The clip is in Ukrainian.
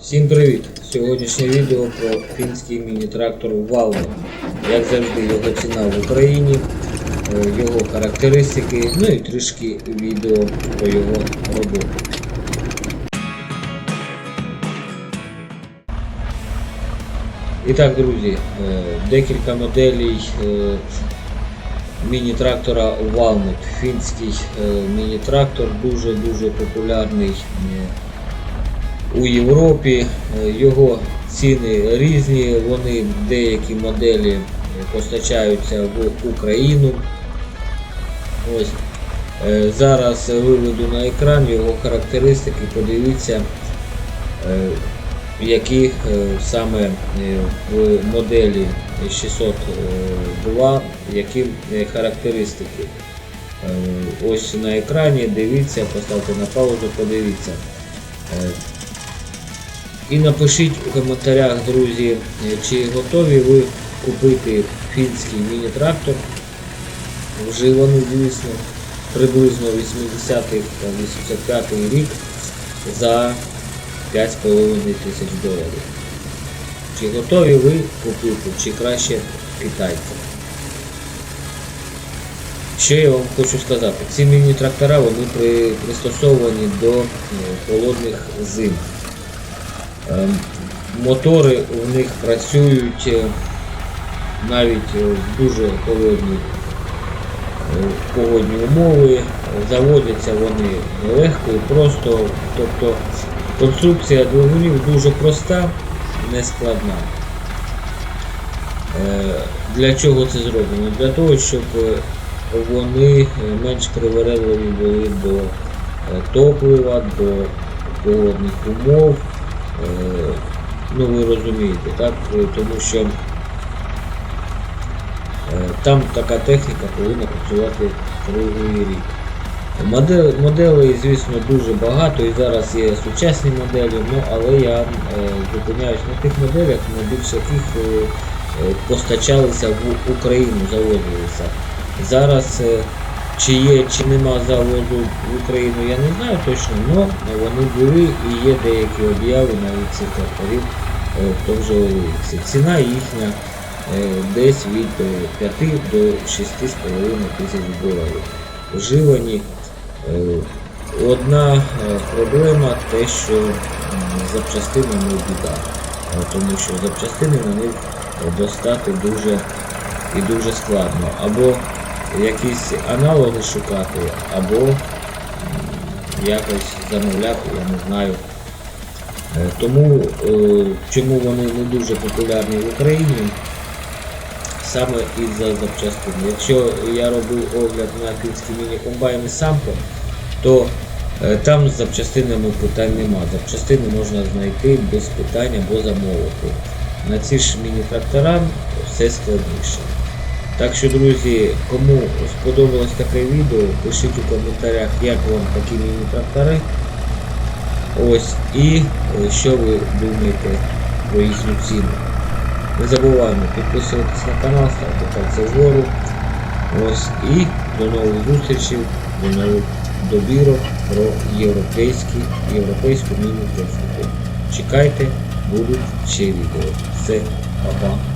Всім привіт! Сьогоднішнє відео про фінський міні-трактор Valvo. Як завжди, його ціна в Україні, е, його характеристики, ну і трішки відео про його роботу. І так, друзі, е, декілька моделей е, міні-трактора Valmut. Фінський міні-трактор дуже-дуже популярний у Європі. Е, Його ціни різні, вони деякі моделі постачаються в Україну. Ось. Е, Зараз виведу на екран його характеристики, подивіться, е, які саме в моделі 602, які характеристики. Ось на екрані, дивіться, поставте на паузу, подивіться. І напишіть у коментарях, друзі, чи готові ви купити фінський міні-трактор вживану, звісно, приблизно 80-х та 85-й рік за 5,5 тисяч доларів. Чи готові ви купити, чи краще китайця? Що я вам хочу сказати? Ці міні-трактора вони пристосовані до е, холодних зим. Ем, Мотори у них працюють е, навіть е, в дуже холодні е, погодні умови. Заводяться вони легко і просто. Тобто конструкція двигунів дуже проста, нескладна. Е, Для чого це зроблено? Для того, щоб е, вони е, менш привередливі були до е, топлива, до погодних умов. Е, Ну, ви розумієте, так? Е, Тому що е, там така техніка повинна працювати круглий рік. Моделей, звісно, дуже багато і зараз є сучасні моделі, ну, але я е, зупиняюсь на тих моделях, найбільш яких постачалися в Україну, завозилися. Зараз чи є, чи нема заводу в Україну, я не знаю точно, але вони були і є деякі об'яви навіть цих тракторів е, в тому же. Ціна їхня е, десь від е, 5 до 6,5 тисяч доларів. Вживані. Е, Одна е, проблема те, що м, запчастинами біда, Е, тому що запчастини на них достати дуже і дуже складно. Або якісь аналоги шукати, або якось замовляти, я не знаю. Е, Тому е, чому вони не дуже популярні в Україні, саме із-за запчастин. Якщо я робив огляд на фінські міні-комбайни Самpo, то е, там з запчастинами питань нема. Запчастини можна знайти без питань або замовити. На ці ж міні-трактора все складніше. Так що, друзі, кому сподобалось таке відео, пишіть у коментарях, як вам такі міні-трактори. Ось, і е, що ви думаєте про їхню ціну. Не забуваємо підписуватись на канал, ставити пальці вгору. Ось і до нових зустрічей, до нових добірок про європейські, європейську міні-техніку. Чекайте, будуть ще відео. Все, па-па.